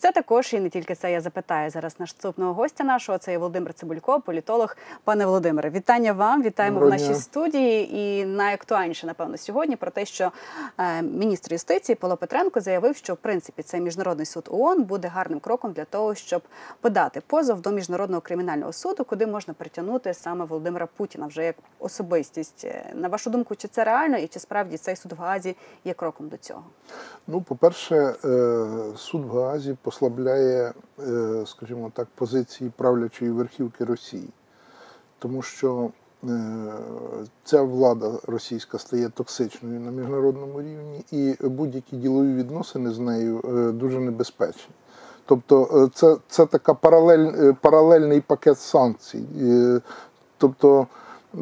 Це також і не тільки це. Я запитаю зараз наступного гостя нашого. Це є Володимир Цибулько, політолог. Пане Володимире, вітання вам. Вітаємо Доброго в нашій дня. студії. І найактуальніше, напевно, сьогодні про те, що е, міністр юстиції Павло Петренко заявив, що в принципі цей міжнародний суд ООН буде гарним кроком для того, щоб подати позов до міжнародного кримінального суду, куди можна притягнути саме Володимира Путіна вже як особистість. Е, На вашу думку, чи це реально, і чи справді цей суд в Гаазі є кроком до цього? Ну, по-перше, е, суд в Гаазі послабляє, е, скажімо так, позиції правлячої верхівки Росії, тому що е, ця влада російська стає токсичною на міжнародному рівні, і будь-які ділові відносини з нею е, дуже небезпечні. Тобто, це, це така паралель, паралельний пакет санкцій. Тобто,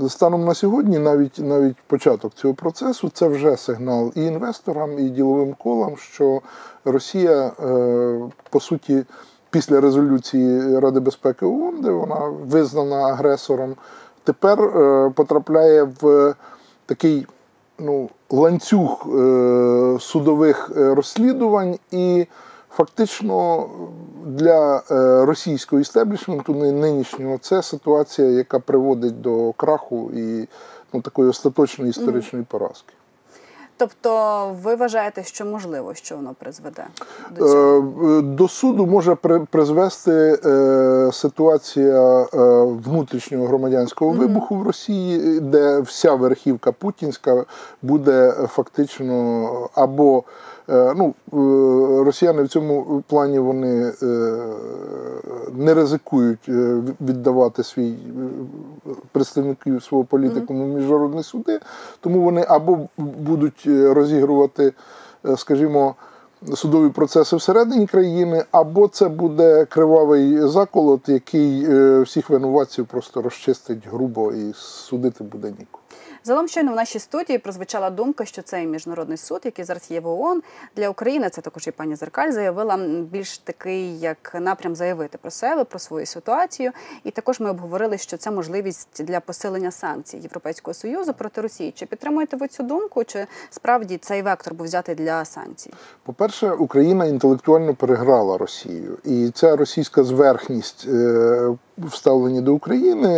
станом на сьогодні, навіть навіть початок цього процесу, це вже сигнал і інвесторам, і діловим колам, що Росія, е, по суті, після резолюції Ради безпеки ООН, де вона визнана агресором, тепер е, потрапляє в такий ну, ланцюг е, судових розслідувань і. Фактично для е, російського істеблішменту ни- нинішнього це ситуація, яка приводить до краху і ну, такої остаточної історичної поразки. Тобто, ви вважаєте, що можливо, що воно призведе до цього? Е, е, До суду може при- призвести е, ситуація е, внутрішнього громадянського вибуху в Росії, де вся верхівка путінська буде е, фактично або е, ну, е, росіяни в цьому плані вони е, не ризикують е, віддавати свій е, представників свого політику в міжнародні суди, тому вони або будуть е, розігрувати, е, скажімо, судові процеси всередині країни, або це буде кривавий заколот, який е, всіх винуватців просто розчистить грубо і судити буде нікого. Загалом щойно в нашій студії прозвучала думка, що цей міжнародний суд, який зараз є в ООН, для України, це також і пані Зеркаль заявила більш такий як напрям заявити про себе, про свою ситуацію. І також ми обговорили, що це можливість для посилення санкцій Європейського союзу проти Росії. Чи підтримуєте ви цю думку? Чи справді цей вектор був взятий для санкцій? По-перше, Україна інтелектуально переграла Росію, і ця російська зверхність в ставленні до України,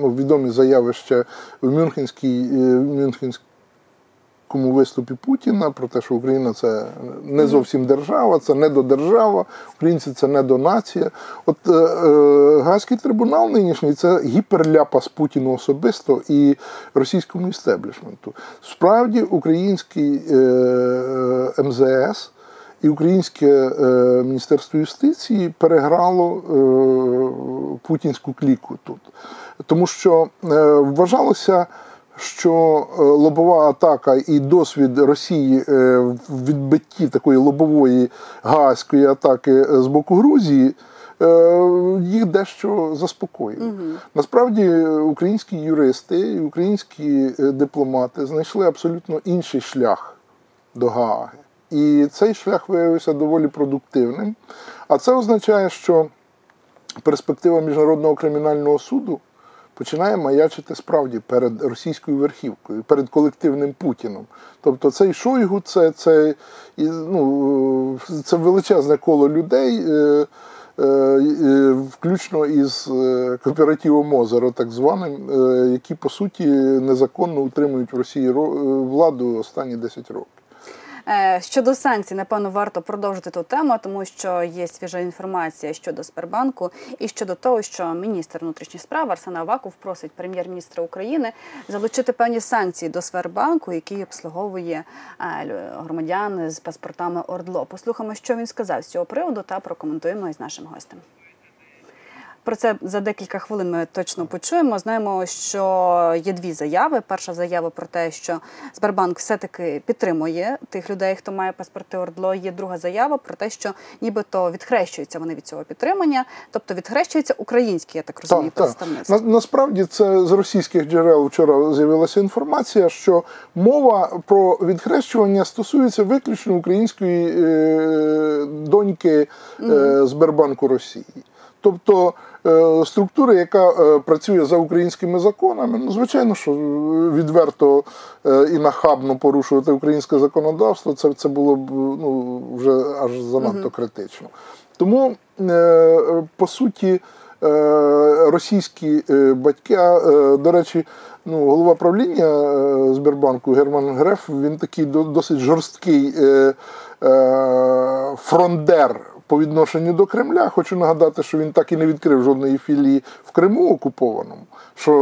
ну, відомі заяви ще в Мюнхенській е, в Мюнхенському виступі Путіна про те, що Україна це не зовсім держава, це не до держава, українці це не до нація. От е, е, Гаазький трибунал нинішній це гіперляпас Путіну особисто і російському істеблішменту. Справді, український е, е, МЗС і українське е, Міністерство юстиції переграло е, путінську кліку тут. Тому що е, вважалося, що лобова атака і досвід Росії в відбитті такої лобової гаазької атаки з боку Грузії. Їх дещо заспокоює. Насправді українські юристи і українські дипломати знайшли абсолютно інший шлях до Гааги. І цей шлях виявився доволі продуктивним. А це означає, що перспектива Міжнародного кримінального суду починає маячити справді перед російською верхівкою, перед колективним Путіном. Тобто цей Шойгу це, це, ну, це величезне коло людей. е, е, Включно із е, кооперативом Озеро, так званим, які по суті незаконно утримують в Росії владу останні 10 років. Е, Щодо санкцій, напевно, варто продовжити ту тему, тому що є свіжа інформація щодо Сбербанку і щодо того, що міністр внутрішніх справ Арсен Аваков просить прем'єр-міністра України залучити певні санкції до Сбербанку, який обслуговує е, громадян з паспортами ОРДЛО. Послухаємо, що він сказав з цього приводу, та прокоментуємо із нашим гостем. Про це за декілька хвилин ми точно почуємо. Знаємо, що є дві заяви. Перша заява про те, що Сбербанк все-таки підтримує тих людей, хто має паспорти ОРДЛО. Є друга заява про те, що нібито відхрещуються вони від цього підтримання, тобто відхрещується українське, я так розумію, представництво. На, насправді це з російських джерел вчора з'явилася інформація, що мова про відхрещування стосується виключно української е, доньки е, Сбербанку Росії. Тобто е, структура, яка е, працює за українськими законами, ну звичайно, що відверто е, і нахабно порушувати українське законодавство, це, це було б ну, вже аж занадто критично. Тому, по суті, російські батьки, а, до речі, ну, голова правління Сбербанку Герман Греф, він такий до- досить жорсткий фрондер по відношенню до Кремля. Хочу нагадати, що він так і не відкрив жодної філії в Криму окупованому, що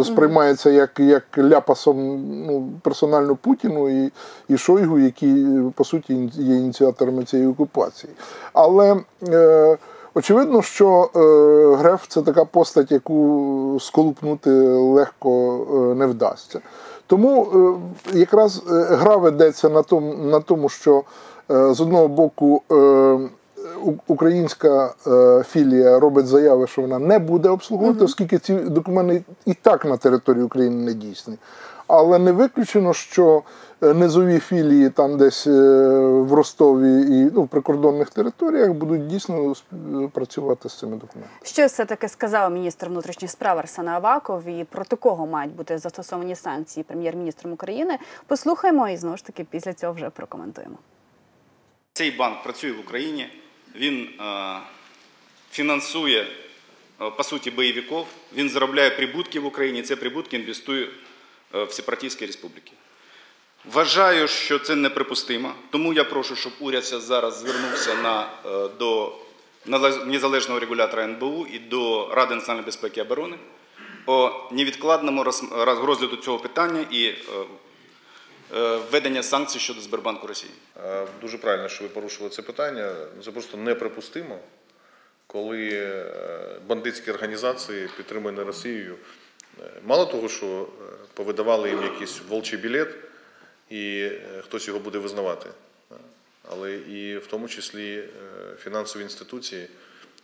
е, сприймається як, як ляпасом ну, персонально Путіну і, і Шойгу, які по суті є ініціаторами цієї окупації. Але е, очевидно, що е, Греф це така постать, яку сколупнути легко е, не вдасться. Тому е, якраз е, гра ведеться на тому, на тому що з одного боку українська е, філія робить заяви, що вона не буде обслуговувати, оскільки ці документи і так на території України не дійсні. Але не виключено, що е, низові філії там десь е, в Ростові і ну, в прикордонних територіях будуть дійсно працювати з цими документами. Що все-таки сказав міністр внутрішніх справ Арсен Аваков і проти кого мають бути застосовані санкції прем'єр-міністром України? Послухаємо і знову ж таки після цього вже прокоментуємо. Цей банк працює в Україні, він е, фінансує, е, по суті, бойовиків, він заробляє прибутки в Україні, ці прибутки інвестує е, в сепаратистські республіки. Вважаю, що це неприпустимо, тому я прошу, щоб уряд зараз звернувся на, до незалежного регулятора НБУ і до Ради національної безпеки і оборони по невідкладному роз- роз- розгляду цього питання і введення санкцій щодо Сбербанку Росії. Е, Дуже правильно, що ви порушили це питання. Це просто неприпустимо, коли е, бандитські організації підтримані Росією. е, Мало того, що е, повидавали їм якийсь волчий білет, і е, хтось його буде визнавати, е, але і в тому числі е, фінансові інституції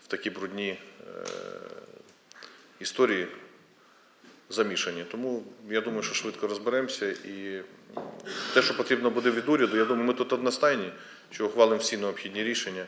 в такі брудні е, історії замішані. Тому я думаю, що швидко розберемося. І те, що потрібно буде від уряду, я думаю, ми тут одностайні, що ухвалимо всі необхідні рішення.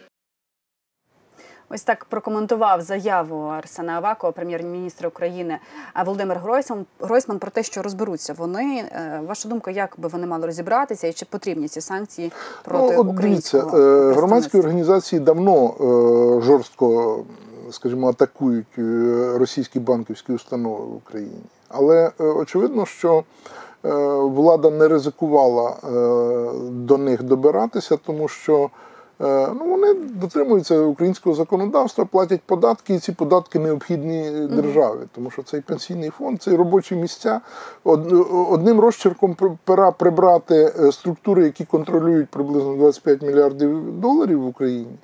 Ось так прокоментував заяву Арсена Авакова, прем'єр-міністра України Володимир Гройсман, Гройсман про те, що розберуться вони. Е, Ваша думка, як би вони мали розібратися і чи потрібні ці санкції проти Ну, от дивіться, українського е, громадські організації давно е, жорстко, скажімо, атакують е, російські банківські установи в Україні. Але е, очевидно, що е, влада не ризикувала до них добиратися, тому що ну, вони дотримуються українського законодавства, платять податки, і ці податки необхідні державі, тому що цей пенсійний фонд, це робочі місця. Одним розчерком пера прибрати структури, які контролюють приблизно 25 мільярдів доларів в Україні.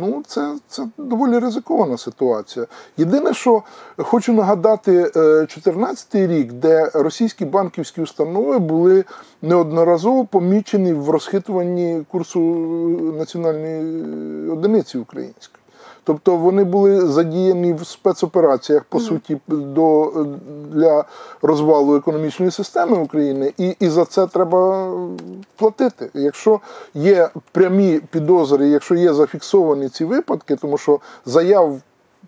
Ну, це, це доволі ризикована ситуація. Єдине, що хочу нагадати, 2014 рік, де російські банківські установи були неодноразово помічені в розхитуванні курсу національної одиниці української. Тобто вони були задіяні в спецопераціях, по суті, до, для розвалу економічної системи України, і, і за це треба платити. Якщо є прямі підозри, якщо є зафіксовані ці випадки, тому що заяв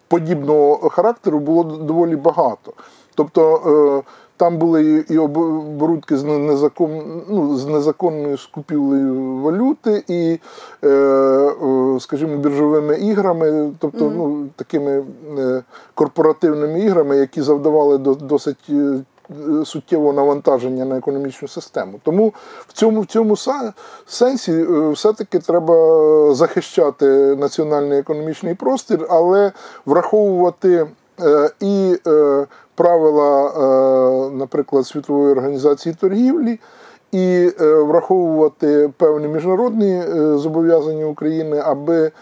подібного характеру було доволі багато. Тобто е, там були і- оборудки з незакон, ну, з незаконною скупівлею валюти, і, е, скажімо, біржовими іграми, тобто ну, такими е, корпоративними іграми, які завдавали до, досить. е, Суттєвого навантаження на економічну систему. Тому в цьому, в цьому сенсі все-таки треба захищати національний економічний простір, але враховувати і правила, е, наприклад, Світової організації торгівлі, і е, враховувати певні міжнародні е, зобов'язання України, аби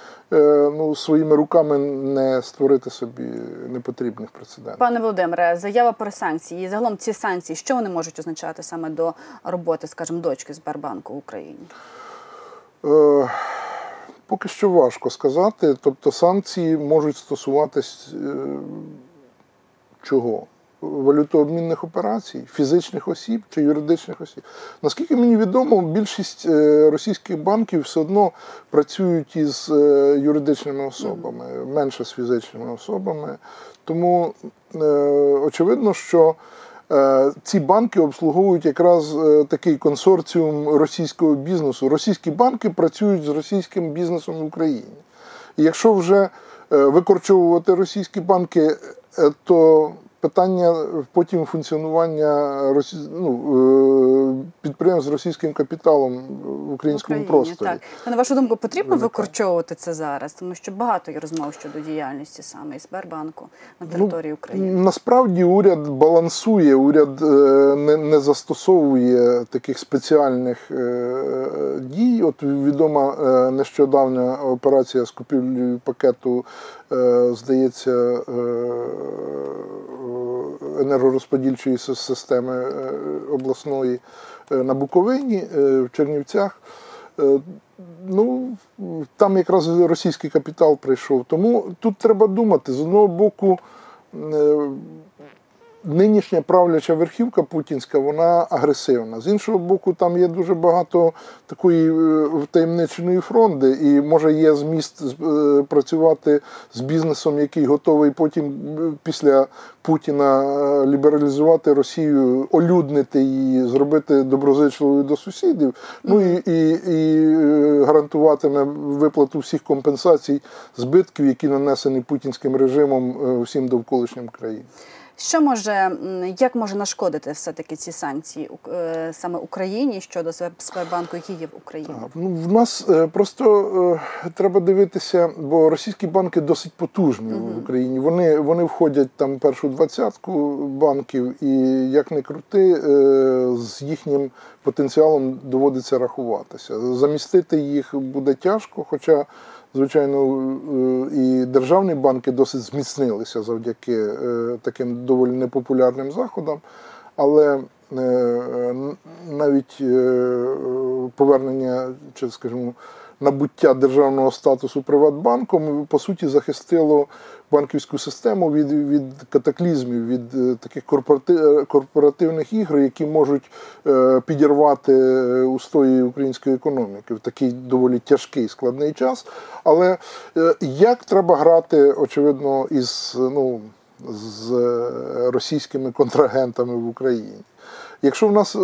ну, своїми руками не створити собі непотрібних прецедентів. Пане Володимире, заява про санкції і загалом ці санкції, що вони можуть означати саме до роботи, скажімо, дочки Сбербанку в Україні? Е, Поки що важко сказати. Тобто санкції можуть стосуватись е, чого? валютообмінних операцій, фізичних осіб чи юридичних осіб. Наскільки мені відомо, більшість е, російських банків все одно працюють із е, юридичними особами, менше з фізичними особами. Тому е, очевидно, що ці банки обслуговують якраз такий консорціум російського бізнесу. Російські банки працюють з російським бізнесом в Україні. І якщо вже викорчовувати російські банки, то питання потім функціонування росі... ну, е, підприємств з російським капіталом в українському в Україні, просторі. Так. Та, на вашу думку, потрібно викорчовувати це зараз, тому що багато є розмов щодо діяльності саме і Сбербанку на Ну, території України. Насправді уряд балансує, уряд е, не, не застосовує таких спеціальних е, дій. От відома нещодавня операція з купівлею пакету, здається, енергорозподільчої системи е, обласної е, на Буковині, е, в Чернівцях. Ну, там якраз російський капітал прийшов. Тому тут треба думати. З одного боку, нинішня правляча верхівка путінська, вона агресивна. З іншого боку, там є дуже багато такої е, втаємниченої фронти, і може є зміст е, працювати з бізнесом, який готовий потім е, після Путіна лібералізувати Росію, олюднити її, зробити доброзичливою до сусідів. Ну і, і, і гарантуватиме виплату всіх компенсацій збитків, які нанесені путінським режимом всім довколишнім країнам. Що може, як може нашкодити все-таки ці санкції е, саме Україні щодо Сбер- Сбербанку, який є в Україні? Так, Ну, в нас е, просто е, треба дивитися, бо російські банки досить потужні в Україні. Вони, вони входять там першу двадцятку банків, і як не крути, е, з їхнім потенціалом доводиться рахуватися. Замістити їх буде тяжко, хоча. Звичайно, е, і державні банки досить зміцнилися завдяки е, таким доволі непопулярним заходам, але е, навіть повернення чи, скажімо, набуття державного статусу Приватбанком по суті захистило банківську систему від, від катаклізмів, від е, таких корпорати- корпоративних ігор, які можуть е, підірвати е, устої української економіки в такий доволі тяжкий складний час. Але е, як треба грати, очевидно, із ну, з е, російськими контрагентами в Україні? Якщо в нас е,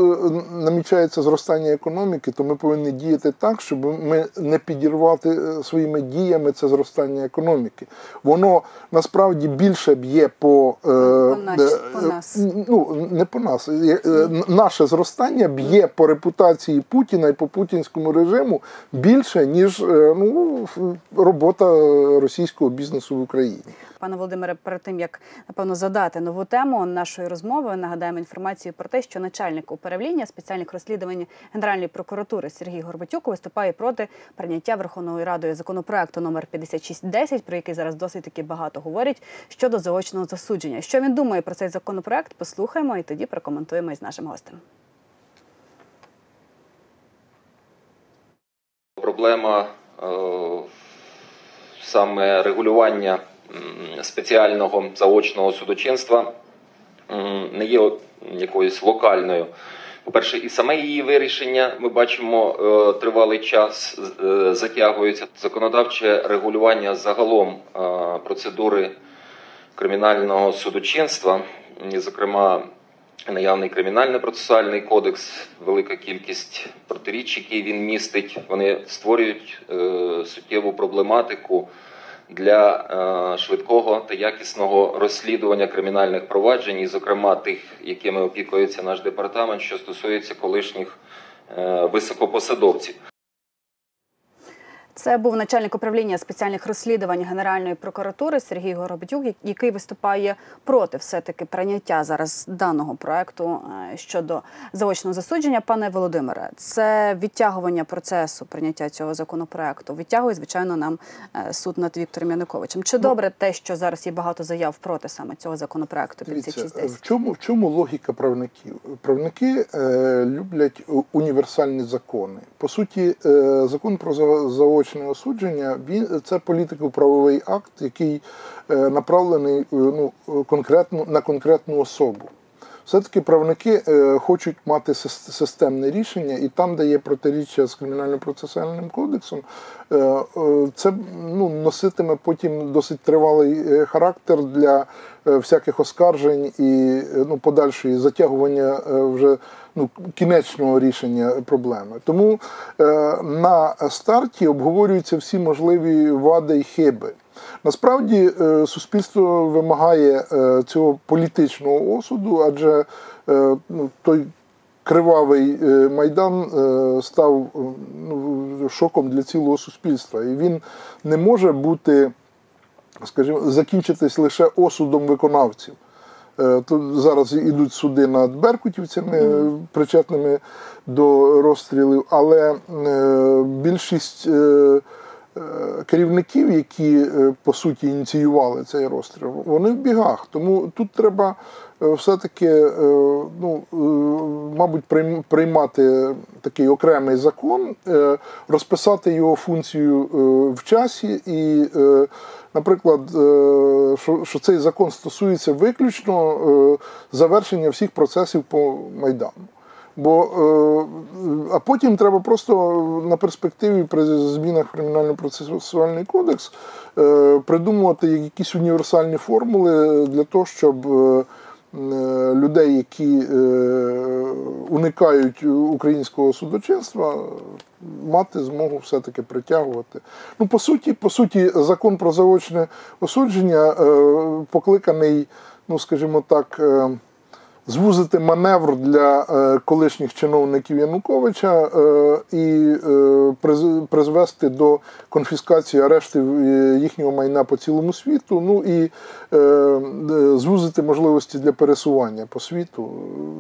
намічається зростання економіки, то ми повинні діяти так, щоб ми не підірвати е, своїми діями це зростання економіки. Воно насправді більше б'є по, е, наш- е, по нас. Ну не по нас. Наше зростання б'є по репутації Путіна і по путінському режиму більше ніж ну, робота російського бізнесу в Україні. Пане Володимире, перед тим як напевно задати нову тему нашої розмови, нагадаємо інформацію про те, що начальник управління спеціальних розслідувань Генеральної прокуратури Сергій Горбатюк виступає проти прийняття Верховною Радою законопроекту номер 5610, про який зараз досить таки багато говорять щодо заочного засудження. Що він думає про цей законопроект? Послухаємо і тоді прокоментуємо із нашим гостем. Проблема е, саме регулювання спеціального заочного судочинства не є якоюсь локальною. По-перше, і саме її вирішення ми бачимо е, тривалий час е, затягується. Законодавче регулювання загалом е, процедури кримінального судочинства, зокрема, наявний кримінально-процесуальний кодекс, велика кількість протиріч, які він містить, вони створюють суттєву проблематику для е, швидкого та якісного розслідування кримінальних проваджень, і, зокрема, тих, якими опікується наш департамент, що стосується колишніх е, високопосадовців. Це був начальник управління спеціальних розслідувань Генеральної прокуратури Сергій Горобатюк, який виступає проти все-таки прийняття зараз даного проекту е, щодо заочного засудження. Пане Володимире, це відтягування процесу прийняття цього законопроекту. Відтягує, звичайно, нам е, суд над Віктором Януковичем. Чи добре те, що зараз є багато заяв проти саме цього законопроекту Дивіться, 5610? в чому, в чому логіка правників? Правники е, люблять універсальні закони. По суті, е, закон про за- заочне остаточне осудження, він це політико-правовий акт, який е, направлений е, ну, конкретно на конкретну особу. Все-таки правники е, хочуть мати системне рішення, і там, де є протиріччя з кримінально-процесуальним кодексом, це ну, носитиме потім досить тривалий характер для всяких оскаржень і ну, подальшої затягування вже ну, кінечного рішення проблеми. Тому е, на старті обговорюються всі можливі вади і хиби. Насправді е, суспільство вимагає е, цього політичного осуду, адже е, ну, той кривавий майдан став ну, шоком для цілого суспільства, і він не може бути, скажімо, закінчитись лише осудом виконавців. Е, Тут зараз ідуть суди над беркутівцями, е, причетними до розстрілів, але е, більшість керівників, які по суті ініціювали цей розстріл, вони в бігах. Тому тут треба все-таки, е, ну, е, мабуть, приймати такий окремий закон, е, розписати його функцію е, в часі і. е, Наприклад, е, що, цей закон стосується виключно е, завершення всіх процесів по Майдану. Бо, е, а потім треба просто на перспективі при змінах кримінально-процесуальний кодекс е, придумувати якісь універсальні формули для того, щоб е, е, людей, які е, уникають українського судочинства, мати змогу все-таки притягувати. Ну, по суті, по суті, закон про заочне осудження е, покликаний, ну скажімо так. Звузити маневр для е, колишніх чиновників Януковича е, і е, призвести до конфіскації арештів їхнього майна по цілому світу, ну і звузити можливості для пересування по світу.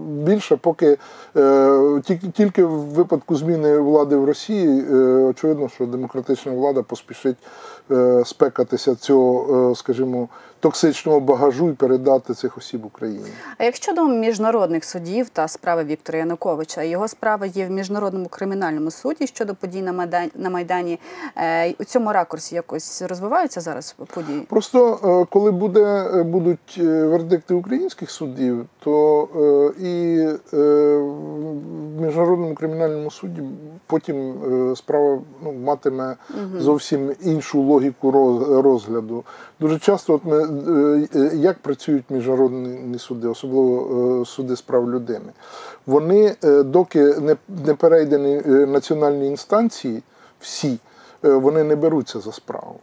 Більше, поки тільки, в випадку зміни влади в Росії, очевидно, що демократична влада поспішить спекатися цього, скажімо, токсичного багажу і передати цих осіб Україні. А як щодо міжнародних судів та справи Віктора Януковича, його справа є в міжнародному кримінальному суді щодо подій на Майдані. Е, у цьому ракурсі якось розвиваються зараз події. Просто е, коли буде, е, будуть вердикти українських судів, то і в міжнародному кримінальному суді потім справа ну, матиме зовсім іншу логіку роз- розгляду. Дуже часто, от ми як працюють міжнародні суди, особливо суди з прав людини, вони е, доки не, перейдені е, національні інстанції, всі е, вони не беруться за справу.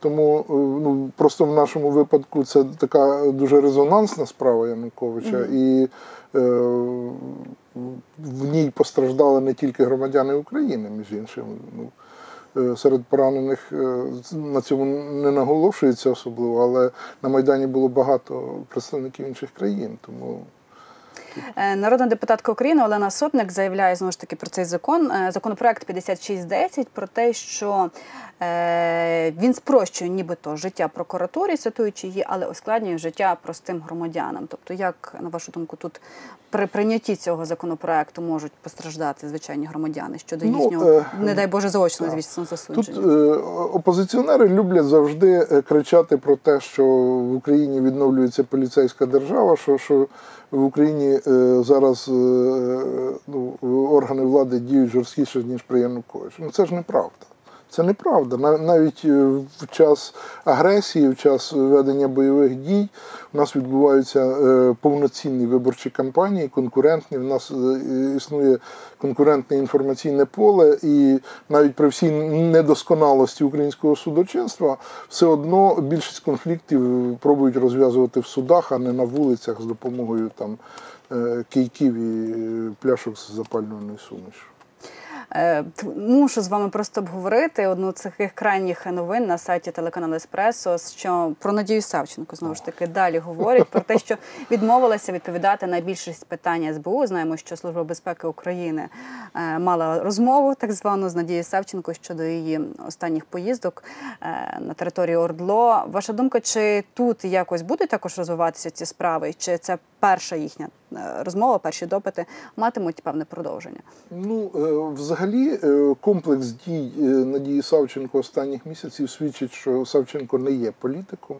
Тому ну, просто в нашому випадку це така дуже резонансна справа Януковича, і е, в ній постраждали не тільки громадяни України, між іншим. Ну, серед поранених е, на цьому не наголошується особливо, але на Майдані було багато представників інших країн. Тому Е, Народна депутатка України Олена Сотник заявляє знову ж таки про цей закон. Е, Законопроект 5610 про те, що е, він спрощує нібито життя прокуратурі, цитуючи її, але ускладнює життя простим громадянам. Тобто, як на вашу думку, тут при прийнятті цього законопроекту можуть постраждати звичайні громадяни щодо Ну, їхнього, е, не дай Боже, заочного звісно Тут засудження? е, опозиціонери люблять завжди е, кричати про те, що в Україні відновлюється поліцейська держава, що, що в Україні е, зараз е, ну, органи влади діють жорсткіше, ніж при Януковичу. Ну це ж неправда. Це неправда. Навіть е, в час агресії, в час ведення бойових дій у нас відбуваються е, повноцінні виборчі кампанії, конкурентні. В нас е, існує конкурентне інформаційне поле, і навіть при всій недосконалості українського судочинства все одно більшість конфліктів пробують розв'язувати в судах, а не на вулицях з допомогою там кийків і пляшок з запалюваною сумішю. Е, Мушу з вами просто обговорити одну з таких крайніх новин на сайті телеканалу Еспресо, що про Надію Савченко знову ж таки далі говорять про те, що відмовилася відповідати на більшість питань СБУ. Знаємо, що Служба безпеки України е, мала розмову так звану з Надією Савченко щодо її останніх поїздок е, на території Ордло. Ваша думка, чи тут якось будуть також розвиватися ці справи? Чи це перша їхня е, розмова, перші допити матимуть певне продовження. Ну, е, взагалі, е, комплекс дій Надії Савченко останніх місяців свідчить, що Савченко не є політиком.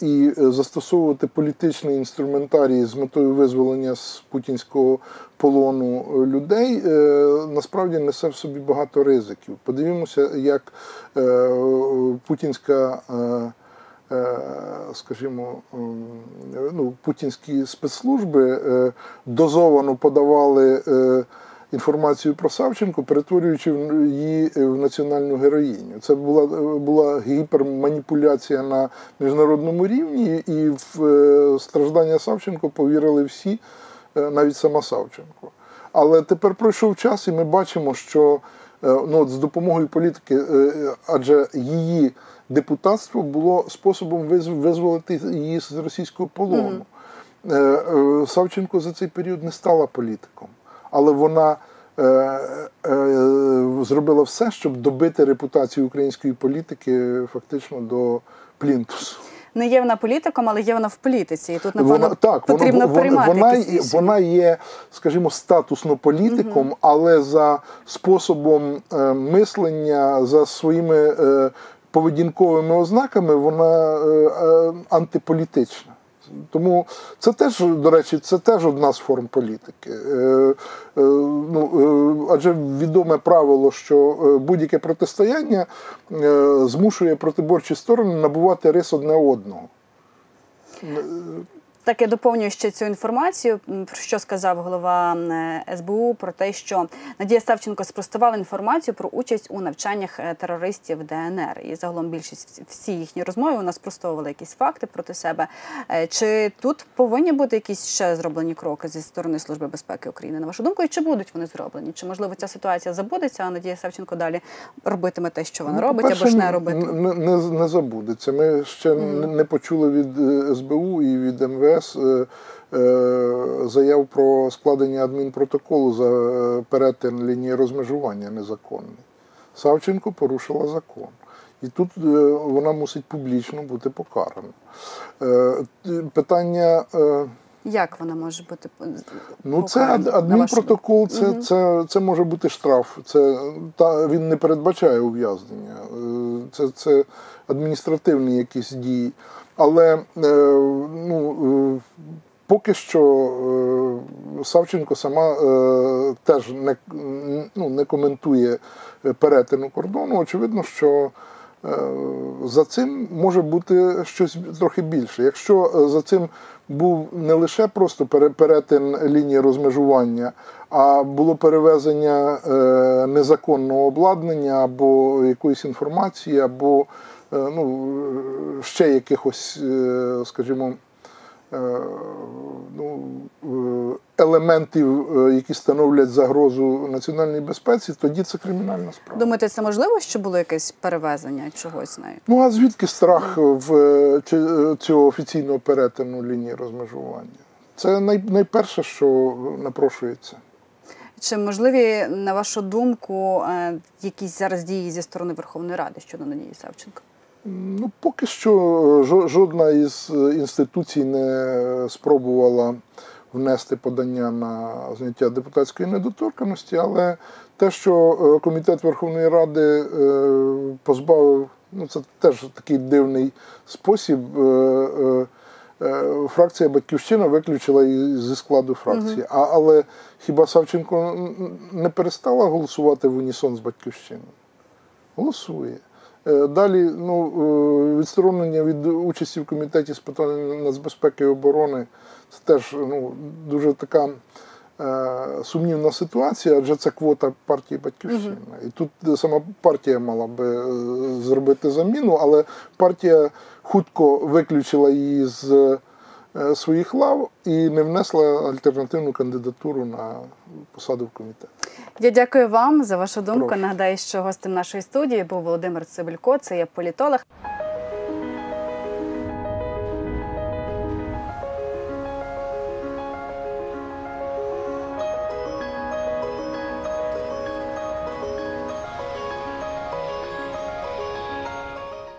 І застосовувати політичний інструментарій з метою визволення з путінського полону людей насправді несе в собі багато ризиків. Подивімося, як путінська. Е, скажімо, ну, путінські спецслужби е, дозовано подавали е, інформацію про Савченко, перетворюючи її в національну героїню. Це була, була гіперманіпуляція на міжнародному рівні, і в страждання Савченко повірили всі, навіть сама Савченко. Але тепер пройшов час, і ми бачимо, що ну, от з допомогою політики, адже її депутатство було способом визволити її з російського полону. Е, Савченко за цей період не стала політиком, але вона е, зробила все, щоб добити репутацію української політики фактично до плінтусу. Не є вона політиком, але є вона в політиці. І тут напевно Вона так, потрібно вона, вона, приймати вона, є- вона є, скажімо, статусно політиком, але за способом е, мислення, за своїми е, поведінковими ознаками, вона е, е, антиполітична. Тому це теж, до речі, це теж одна з форм політики. Е, ну, адже відоме правило, що будь-яке протистояння змушує протиборчі сторони набувати рис одне одного. Так я доповнюю ще цю інформацію. Про що сказав голова е, СБУ про те, що Надія Савченко спростувала інформацію про участь у навчаннях е, терористів ДНР. І загалом більшість всі їхні розмови вона спростовувала якісь факти проти себе. Е, Чи тут повинні бути якісь ще зроблені кроки зі сторони Служби безпеки України? На вашу думку, і чи будуть вони зроблені? Чи можливо ця ситуація забудеться, а Надія Савченко далі робитиме те, що вона Ну, робить, або ж не робитиме? Не, не, не забудеться. Ми ще не, не почули від СБУ і від МВС е, е, заяв про складення адмінпротоколу за е, перетин лінії розмежування незаконний. Савченко порушила закон. І тут вона мусить публічно бути покарана. Питання. Як вона може бути Ну, це покарана, адмінпротокол, це, це, це може бути штраф. Це, та, він не передбачає ув'язнення. Е, Це, це адміністративні якісь дії. Але е, ну, е, поки що Савченко сама теж не, ну, не коментує перетину кордону. Очевидно, що за цим може бути щось трохи більше. Якщо за цим був не лише просто пере- перетин лінії розмежування, а було перевезення е, незаконного обладнання або якоїсь інформації, або е, ну, е, ще якихось, скажімо, ну, е, елементів, е, які становлять загрозу національній безпеці, тоді це кримінальна справа. Думаєте, це можливо, що було якесь перевезення чогось нею? Ну а звідки страх в е, е, цього офіційного перетину лінії розмежування? Це най, найперше, що напрошується. Чи можливі, на вашу думку, е, якісь зараз дії зі сторони Верховної Ради щодо Надії Савченко? Ну, поки що жодна із е, інституцій не спробувала внести подання на зняття депутатської недоторканості, але те, що е, комітет Верховної Ради е, позбавив, ну це теж такий дивний спосіб. е, е, е, Фракція Батьківщина виключила її зі складу фракції. А, але хіба Савченко не перестала голосувати в унісон з батьківщиною? Голосує. Е, Далі ну, е, відсторонення від участі в комітеті з питань нацбезпеки і оборони це теж ну, дуже така е, сумнівна ситуація, адже це квота партії Батьківщина. І тут сама партія мала би зробити заміну, але партія хутко виключила її з своїх лав і не внесла альтернативну кандидатуру на посаду в комітет. Я дякую вам за вашу думку. Прошу. Нагадаю, що гостем нашої студії був Володимир Цибулько, це є політолог.